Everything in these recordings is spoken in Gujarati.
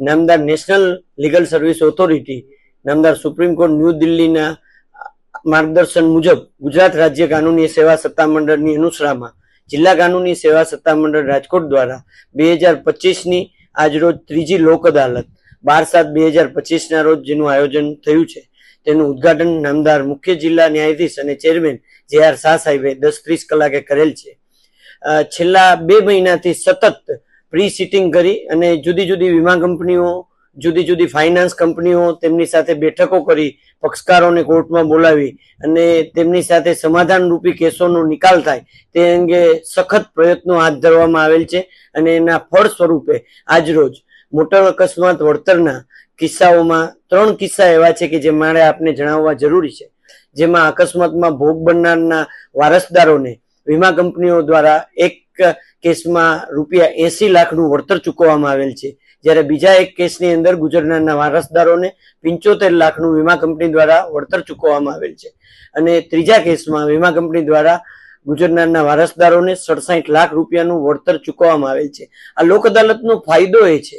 નામદાર નેશનલ લીગલ સર્વિસ ઓથોરિટી, નામદાર સુપ્રીમ કોર્ટ ન્યૂ દિલ્હીના માર્ગદર્શન મુજબ ગુજરાત રાજ્ય કાનૂની સેવા સત્તામંડળની અનુસરામાં જિલ્લા કાનૂની સેવા સત્તામંડળ રાજકોટ દ્વારા બે હજાર પચીસની આજરોજ ત્રીજી લોક અદાલત, બાર સાત બે હજાર પચીસના રોજ જેનું આયોજન થયું છે. તેનું ઉદ્ઘાટન નામદાર મુખ્ય જિલ્લા ન્યાયાધીશ અને ચેરમેન જે આર શાહ સાહેબે દસ ત્રીસ કલાકે કરેલ છે. છેલ્લા બે મહિનાથી સતત પ્રી સિટિંગ કરી અને જુદી જુદી વીમા કંપનીઓ, જુદી જુદી ફાઇનાન્સ કંપનીઓ તેમની સાથે બેઠકો કરી પક્ષકારોને કોર્ટમાં બોલાવી અને તેમની સાથે સમાધાન રૂપી કેસોનો નિકાલ થાય તે અંગે સખત પ્રયત્નો હાથ ધરવામાં આવેલ છે અને એના ફળ સ્વરૂપે આજરોજ મોટર અકસ્માત વળતરના કિસ્સાઓમાં ત્રણ કિસ્સા એવા છે કે જે મારે આપને જણાવવા જરૂરી છે. જેમાં અકસ્માતમાં ભોગ બનનારના વારસદારોને વીમા કંપનીઓ દ્વારા એક કેસમાં રૂપિયા એસી લાખનું વળતર ચૂકવવામાં આવેલ છે. જ્યારે બીજા એક કેસની અંદર ગુજરનારના વારસદારોને પંચોતેર લાખનું વીમા કંપની દ્વારા વળતર ચૂકવવામાં આવેલ છે. અને ત્રીજા કેસમાં વીમા કંપની દ્વારા ગુજરનારના વારસદારોને સડસાઠ લાખ રૂપિયાનું વળતર ચૂકવવામાં આવેલ છે. આ લોક અદાલતનો ફાયદો એ છે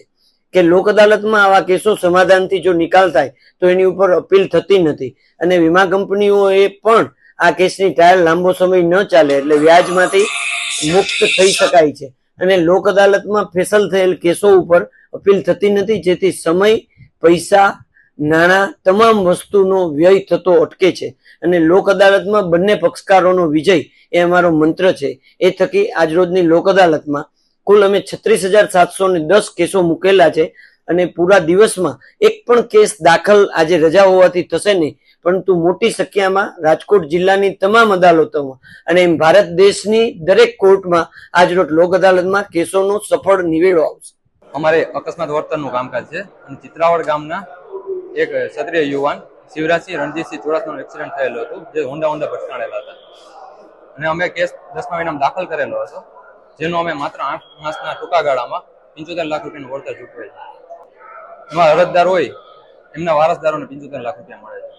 કે લોક અદાલતમાં આવા કેસો સમાધાનથી જો નિકાલ થાય, તો એની ઉપર અપીલ થતી નથી. અને વીમા કંપનીઓએ પણ આ કેસની ટ્રાયલ લાંબો સમય ન ચાલે એટલે વ્યાજમાંથી મુક્ત થઈ શકાય છે. અને લોક અદાલતમાં ફેસલ થયેલ કેસો ઉપર અપીલ થતી નથી, જેથી સમય, પૈસા, નાણાં તમામ વસ્તુનો વ્યય થતો અટકે છે. અને લોક અદાલતમાં બંને પક્ષકારોનો વિજય એ અમારો મંત્ર છે. એ થકી આજરોજની લોક અદાલતમાં કુલ અમે છત્રીસ હજાર સાતસો ને દસ કેસો મૂકેલા છે. અને પૂરા દિવસમાં એક પણ કેસ દાખલ આજે રજા હોવાથી થશે નહીં. પરંતુ મોટી સંખ્યામાં રાજકોટ જિલ્લાની તમામ અદાલતોમાં અને ભારત દેશની દરેક કોર્ટમાં આજરોજ લોક અદાલતમાં કેસોનો સફળ નિવેડો આવશે. અમારે અકસ્માત વર્તનનું કામકાજ છે અને ચિત્રાવડ ગામના એક ક્ષત્રિય યુવાન શિવરાજસિંહ રણજીતસિંહ ચુડાસમાનું એક્સિડન્ટ થયેલું હતું, જે હોન્ડા હોન્ડા ભટકાણેલા હતા. અને અમે કેસ દસમા મહિનામાં દાખલ કરેલો હતો, જેનો અમે માત્ર આઠ માસના ટૂંકા ગાળામાં પંચોતેર લાખ રૂપિયાનું વળતર ચૂકવે એમાં અરજદાર હોય એમના વારસદારોને પંચોતેર લાખ રૂપિયા મળે છે.